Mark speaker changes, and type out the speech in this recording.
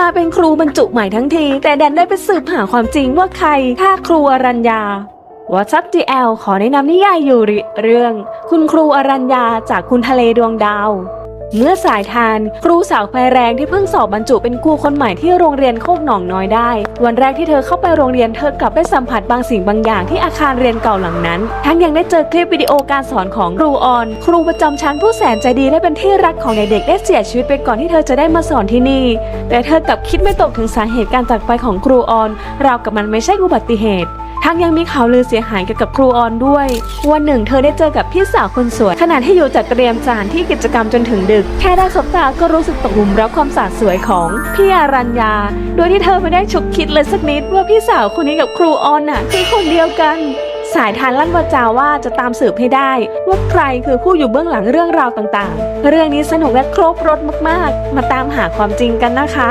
Speaker 1: มาเป็นครูบรรจุใหม่ทั้งที แต่แดนได้ไปสืบหาความจริงว่าใครฆ่าครูอรัญญาวอทซับจีแอลขอแนะนำนิยายยูริเรื่อง คุณครูอรัญญาจากคุณทะเลดวงดาว เมื่อสายทาน ครูสาวไฟแรงที่เพิ่งสอบบรรจุเป็นครูคนใหม่ที่โรงเรียนโคกหนองน้อยได้ วันแรกที่เธอเข้าไปโรงเรียนเธอกลับได้สัมผัสบางสิ่งบางอย่างที่อาคารเรียนเก่าหลังนั้น ทั้งยังได้เจอคลิปวิดีโอการสอนของครูออน ครูประจำชั้นผู้แสนใจดีและเป็นที่รักของเด็กๆได้เสียชีวิตไปก่อนที่เธอจะได้มาสอนที่นี่ แต่เธอกลับคิดไม่ตกถึงสาเหตุการจากไปของครูออน ราวกับมันไม่ใช่อุบัติเหตุ ทั้งยังมีข่าวลือเสียหายเกี่ยวกับครูออนด้วย วันหนึ่งเธอได้เจอกับพี่สาวคนสวยขณะที่อยู่จัดเตรียมจานที่กิจกรรมจนถึงดึก แค่ได้สบตาก็รู้สึกตกหลุมรักความสาดสวยของพี่อารัญญา โดยที่เธอไม่ได้ฉุกคิดเลยสักนิดว่าพี่สาวคนนี้กับครูออนน่ะคือคนเดียวกันสายทานลั่นวาจาว่าจะตามสืบให้ได้ ว่าใครคือผู้อยู่เบื้องหลังเรื่องราวต่างๆ เรื่องนี้สนุกและครบรถมากๆ มาตามหาความจริงกันนะคะ